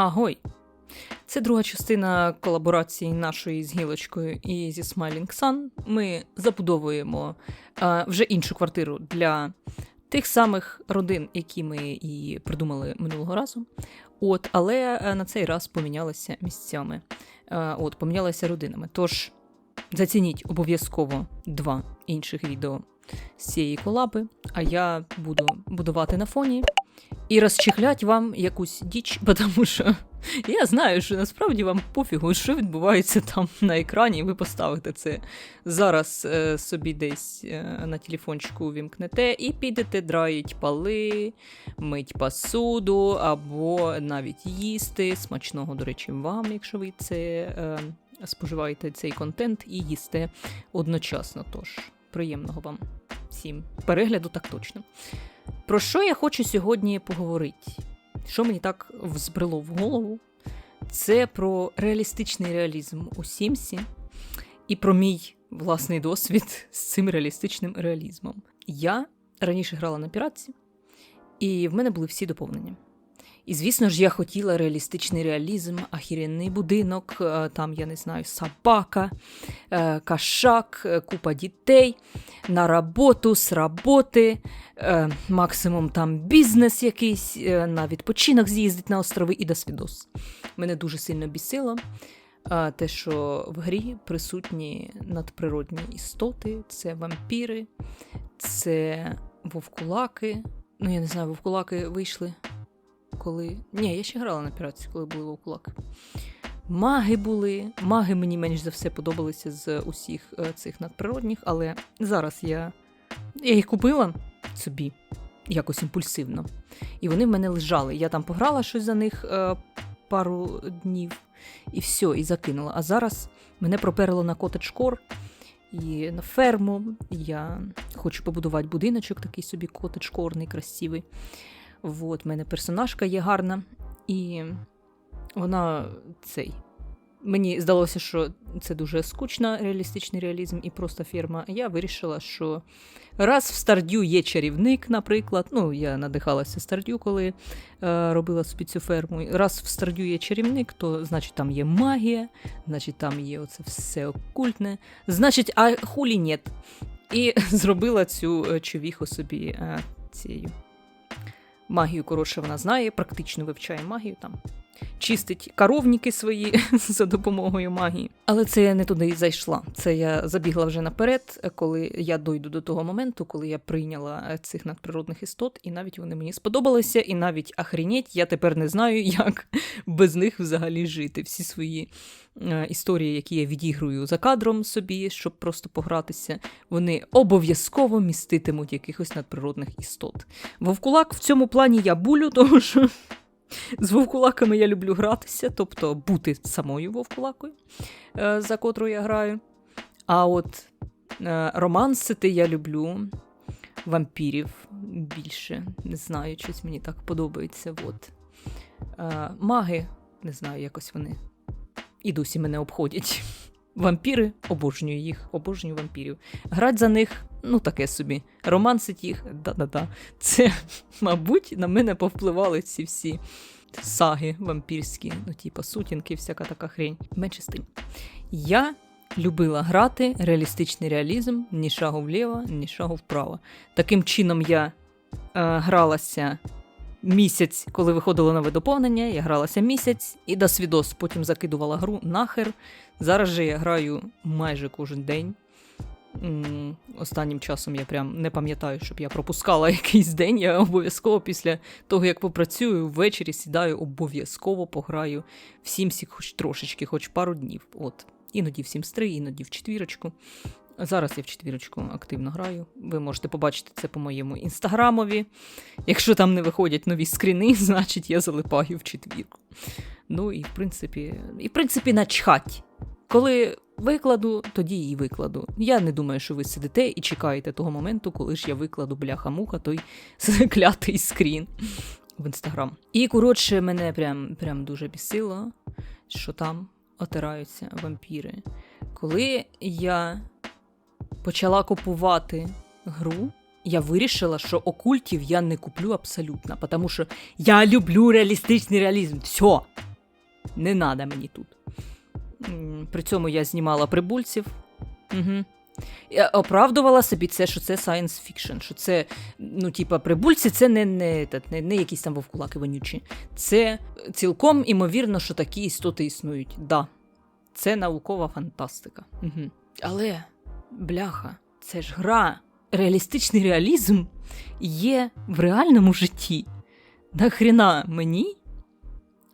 Агой! Це друга частина колаборації нашої з гілочкою і зі Smiling Sun. Ми забудовуємо е, вже іншу квартиру для тих самих родин, які ми і придумали минулого разу. От, але е, на цей раз помінялися місцями. Е, от, помінялися родинами. Тож зацініть обов'язково два інших відео з цієї колаби, а я буду будувати на фоні і розчихлять вам якусь діч, тому що я знаю, що насправді вам пофігу, що відбувається там на екрані, і ви поставите це зараз е, собі десь е, на телефончику увімкнете і підете драїть пали, мить посуду або навіть їсти. Смачного, до речі, вам, якщо ви це е, споживаєте цей контент і їсте одночасно. Тож, приємного вам всім перегляду, так точно. Про що я хочу сьогодні поговорити? Що мені так взбрело в голову? Це про реалістичний реалізм у Сімсі і про мій власний досвід з цим реалістичним реалізмом. Я раніше грала на піратці, і в мене були всі доповнення. І, звісно ж, я хотіла реалістичний реалізм, ахіренний будинок, е, там, я не знаю, собака, е, кашак, е, купа дітей, на роботу, з роботи, максимум там бізнес якийсь, на відпочинок з'їздить на острови і до свідос. Мене дуже сильно бісило. Те, що в грі присутні надприродні істоти, це вампіри, це вовкулаки. Ну, я не знаю, вовкулаки вийшли коли. Ні, я ще грала на піратці, коли були вовкулак. Маги були. Маги мені менш за все подобалися з усіх е, цих надприродних, але зараз я я їх купила собі якось імпульсивно. І вони в мене лежали. Я там пограла щось за них е, пару днів, і все, і закинула. А зараз мене проперло на котедж-кор і на ферму. Я хочу побудувати будиночок, такий собі котедж-корний, красивий. Вот, в мене персонажка є гарна, і вона цей. Мені здалося, що це дуже скучно, реалістичний реалізм і просто фірма. Я вирішила, що раз в Стардю є чарівник, наприклад. Ну, я надихалася Стардю, коли е, робила собі цю ферму. Раз в Стардю є чарівник, то значить там є магія, значить там є оце все окультне. Значить, а хулі нет. І зробила цю е, човіху собі е, цією. Магію, коротше, вона знає, практично вивчає магію там. Чистить коровніки свої за допомогою магії. Але це я не туди і зайшла. Це я забігла вже наперед, коли я дойду до того моменту, коли я прийняла цих надприродних істот, і навіть вони мені сподобалися, і навіть ахрінеть, я тепер не знаю, як без них взагалі жити. Всі свої Е, історії, які я відігрую за кадром собі, щоб просто погратися, вони обов'язково міститимуть якихось надприродних істот. Вовкулак в цьому плані я булю, тому що. З вовкулаками я люблю гратися, тобто бути самою вовкулакою, е, за котру я граю. А от е, романсити я люблю вампірів більше. Не знаю, щось мені так подобається. От. Маги, не знаю, якось вони і досі мене обходять. Вампіри, обожнюю їх, обожнюю вампірів. Грать за них, ну таке собі. Романсить їх, да-да-да. Це, мабуть, на мене повпливали ці всі саги вампірські, ну, типа сутінки, всяка така хрень. Менше з тим. Я любила грати реалістичний реалізм ні шагу вліво, ні шагу вправо. Таким чином я е, гралася місяць, коли виходило нове доповнення, я гралася місяць і до свідос потім закидувала гру нахер. Зараз же я граю майже кожен день. Останнім часом я прям не пам'ятаю, щоб я пропускала якийсь день. Я обов'язково після того, як попрацюю, ввечері сідаю, обов'язково пограю в Сімсі хоч трошечки, хоч пару днів. От. Іноді в Sims 3, іноді в четвірочку. Зараз я в четвірочку активно граю. Ви можете побачити це по моєму інстаграмові. Якщо там не виходять нові скріни, значить я залипаю в четвірку. Ну і в принципі, і в принципі, начхать. Коли викладу, тоді і викладу. Я не думаю, що ви сидите і чекаєте того моменту, коли ж я викладу бляха-муха, той клятий скрін в інстаграм. І коротше, мене прям, прям дуже бісило, що там отираються вампіри. Коли я почала купувати гру, я вирішила, що окультів я не куплю абсолютно, тому що я люблю реалістичний реалізм. Все. Не надо мені тут. При цьому я знімала прибульців. Угу. Я оправдувала собі це, що це science fiction, що це, ну, типа, прибульці, це не не, не, не якісь там вовкулаки вонючі. Це цілком імовірно, що такі істоти існують. Да. Це наукова фантастика. Угу. Але, бляха, це ж гра. Реалістичний реалізм є в реальному житті. Нахріна мені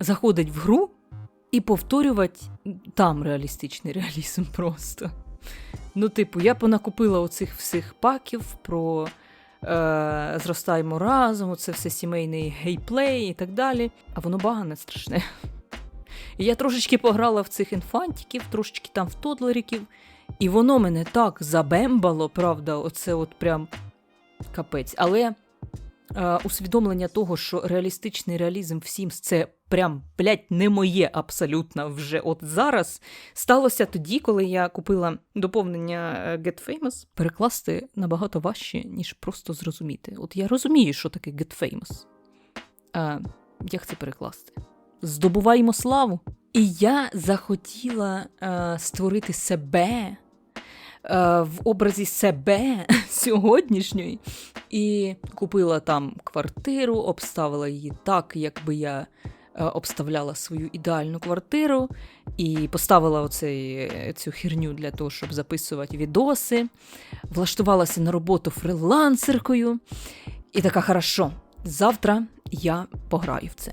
заходить в гру і повторювати там реалістичний реалізм просто. Ну, типу, я понакупила оцих всіх паків про е, зростаємо разом, оце все сімейний гейплей і так далі. А воно багане страшне. Я трошечки пограла в цих інфантиків, трошечки там в тодлериків, і воно мене так забембало, правда, оце от прям капець. Але е, усвідомлення того, що реалістичний реалізм в Sims це прям, блядь, не моє абсолютно вже от зараз, сталося тоді, коли я купила доповнення е, Get Famous. Перекласти набагато важче, ніж просто зрозуміти. От я розумію, що таке Get Famous. А, Як це перекласти? Здобуваємо славу. І я захотіла е, створити себе Е, в образі себе сьогоднішньої, і купила там квартиру, обставила її так, якби я е, обставляла свою ідеальну квартиру, і поставила оцей, цю херню для того, щоб записувати відоси, влаштувалася на роботу фрилансеркою. І така, хорошо, завтра я пограю в це.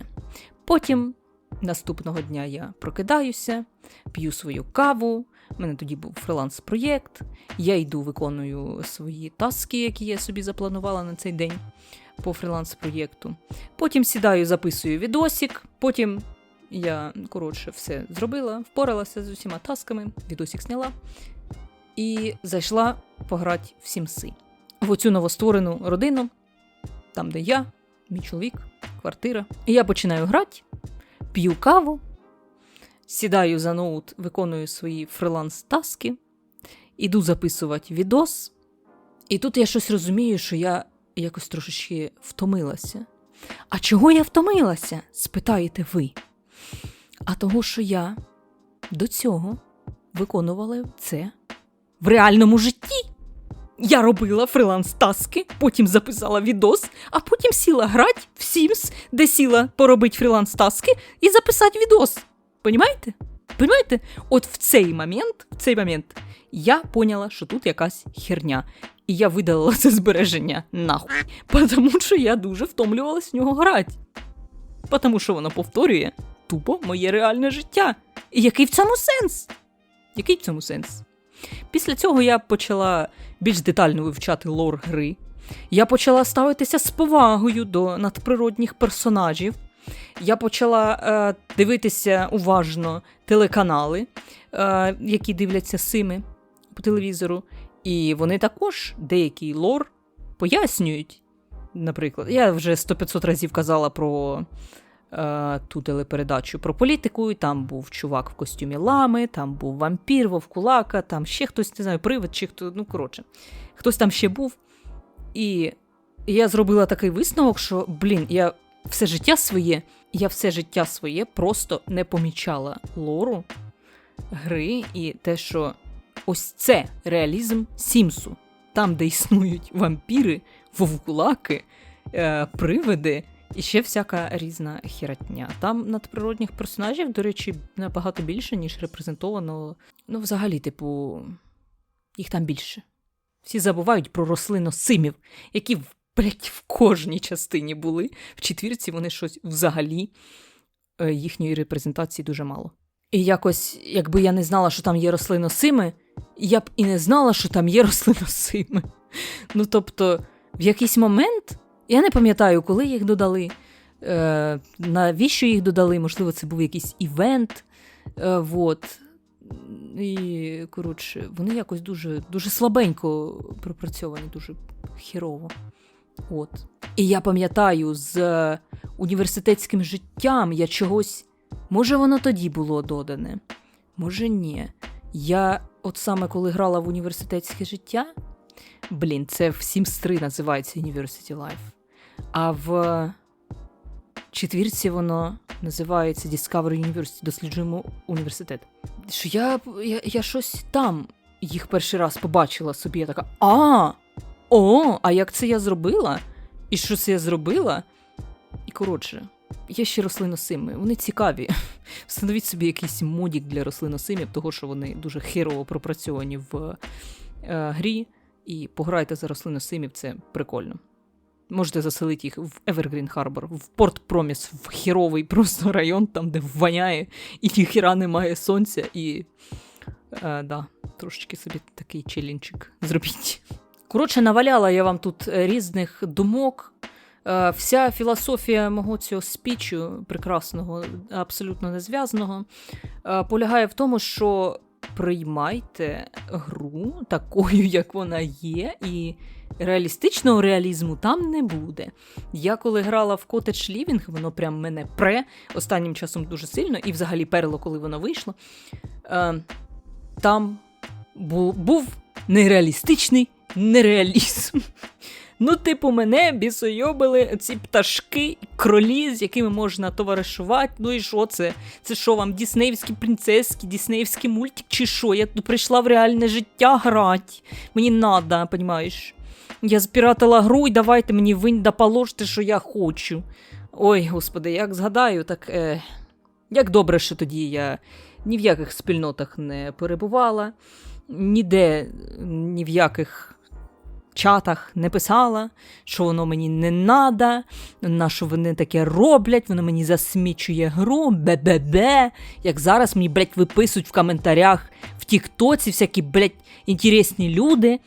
Потім. Наступного дня я прокидаюся, п'ю свою каву, у мене тоді був фриланс-проєкт. Я йду, виконую свої таски, які я собі запланувала на цей день по фриланс-проєкту. Потім сідаю, записую відосик. Потім я, коротше, все зробила, впоралася з усіма тасками, відосик зняла і зайшла пограти в сімси. В оцю новостворену родину, там, де я, мій чоловік, квартира. І я починаю грати, п'ю каву. Сідаю за ноут, виконую свої фриланс-таски, іду записувати відос. І тут я щось розумію, що я якось трошечки втомилася. А чого я втомилася? спитаєте ви. А того, що я до цього виконувала це в реальному житті. Я робила фриланс-таски, потім записала відос, а потім сіла грати в Sims, де сіла поробити фриланс-таски і записати відос. Понімаєте? Понімаєте? От в цей момент, в цей момент я поняла, що тут якась херня. І я видалила це збереження нахуй. Тому що я дуже втомлювалась в нього грати. Тому що воно повторює тупо моє реальне життя. І який в цьому сенс? Який в цьому сенс? Після цього я почала більш детально вивчати лор гри. Я почала ставитися з повагою до надприродних персонажів я почала е, дивитися уважно телеканали, е, які дивляться сими по телевізору. І вони також деякий лор пояснюють. Наприклад, я вже 100-500 разів казала про ту телепередачу про політику. і Там був чувак в костюмі лами, там був вампір, вовкулака, там ще хтось, не знаю, привид, чи хто, ну коротше, хтось там ще був. І я зробила такий висновок, що, блін, я все життя своє, я все життя своє просто не помічала лору гри і те, що ось це реалізм Сімсу, там, де існують вампіри, вовкулаки, е, привиди і ще всяка різна херотня. Там надприродних персонажів, до речі, набагато більше, ніж репрезентовано. Ну, взагалі, типу, їх там більше. Всі забувають про рослиносимів, які блять, в кожній частині були. В четвірці вони щось взагалі е, їхньої репрезентації дуже мало. І якось, якби я не знала, що там є рослиносими, я б і не знала, що там є рослиносими. Ну тобто, в якийсь момент, я не пам'ятаю, коли їх додали, е, навіщо їх додали, можливо, це був якийсь івент. Е, вот. І, коротше, вони якось дуже дуже слабенько пропрацьовані, дуже хірово. От. І я пам'ятаю, з університетським життям я чогось. Може, воно тоді було додане, може, ні. Я, от саме коли грала в університетське життя, блін, це в Sims 3 називається University Life. А в четвірці воно називається Discovery University, досліджуємо університет. Що я, я, я щось там їх перший раз побачила собі. Я така, а, о, а як це я зробила? І що це я зробила? І коротше, є ще рослиносими. Вони цікаві. Встановіть собі якийсь модік для рослиносимів, того що вони дуже херово пропрацьовані в е, грі. І пограйте за рослиносимів, це прикольно. Можете заселити їх в Evergreen Harbor, в Порт Проміс, в херовий просто район, там, де воняє, і ніхіра немає сонця, і. Е, да, трошечки собі такий челінчик зробіть. Коротше, наваляла я вам тут е, різних думок. Е, Вся філософія мого цього спічу прекрасного, абсолютно незв'язаного, е, полягає в тому, що приймайте гру такою, як вона є, і реалістичного реалізму там не буде. Я коли грала в Cottage Living, воно прям мене пре останнім часом дуже сильно, і взагалі перло, коли воно вийшло. Е, Там бу- був нереалістичний нереалізм. Ну, типу, мене бісойобили ці пташки, кролі, з якими можна товаришувати. Ну і що це? Це що вам, діснеївські принцески, діснеївський мультик, чи що? Я тут прийшла в реальне життя грати. Мені надо, понімаєш? Я спіратила гру і давайте мені винь да положте, що я хочу. Ой, господи, як згадаю, так. Е... Як добре, що тоді я ні в яких спільнотах не перебувала, ніде, ні в яких чатах не писала, що воно мені не надо, на що вони таке роблять, воно мені засмічує гру, бе-бе-бе. Як зараз мені, блядь, виписують в коментарях в Тіктоці всякі, блядь, інтересні люди,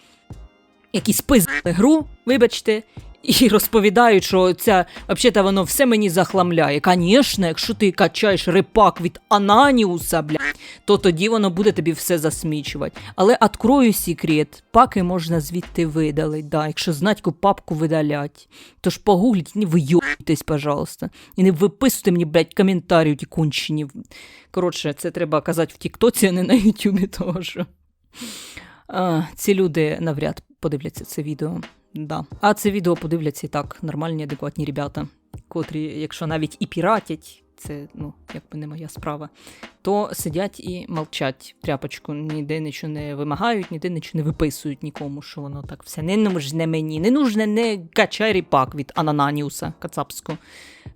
які спиздили гру, вибачте, і розповідають, що ця взагалі воно все мені захламляє. Звісно, якщо ти качаєш репак від Ананіуса, блядь, то тоді воно буде тобі все засмічувати. Але открою секрет, паки можна звідти видалити, да, якщо знатьку папку видалять. Тож погугліть, не вийобуйтесь, пожалуйста. І не виписуйте мені, блядь, коментарі ті кончені. Коротше, це треба казати в Тіктоці, а не на Ютубі. А, ці люди навряд подивляться це відео. Да. А це відео подивляться і так, нормальні, адекватні ребята, котрі, якщо навіть і піратять, це ну, якби не моя справа, то сидять і мовчать в тряпочку, ніде нічого не вимагають, ніде нічого не виписують нікому, що воно так все не нужне мені, не нужне не качай ріпак від Анананіуса Кацапського.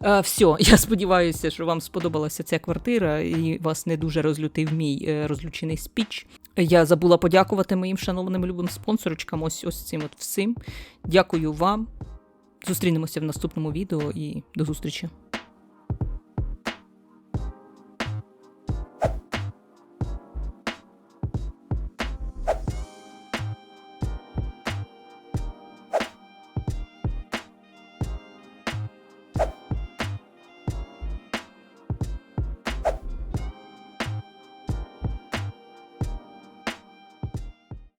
Е, все, я сподіваюся, що вам сподобалася ця квартира і вас не дуже розлютив мій е, розлючений спіч. Я забула подякувати моїм шановним любим спонсорочкам ось ось цим от всім. Дякую вам. Зустрінемося в наступному відео і до зустрічі.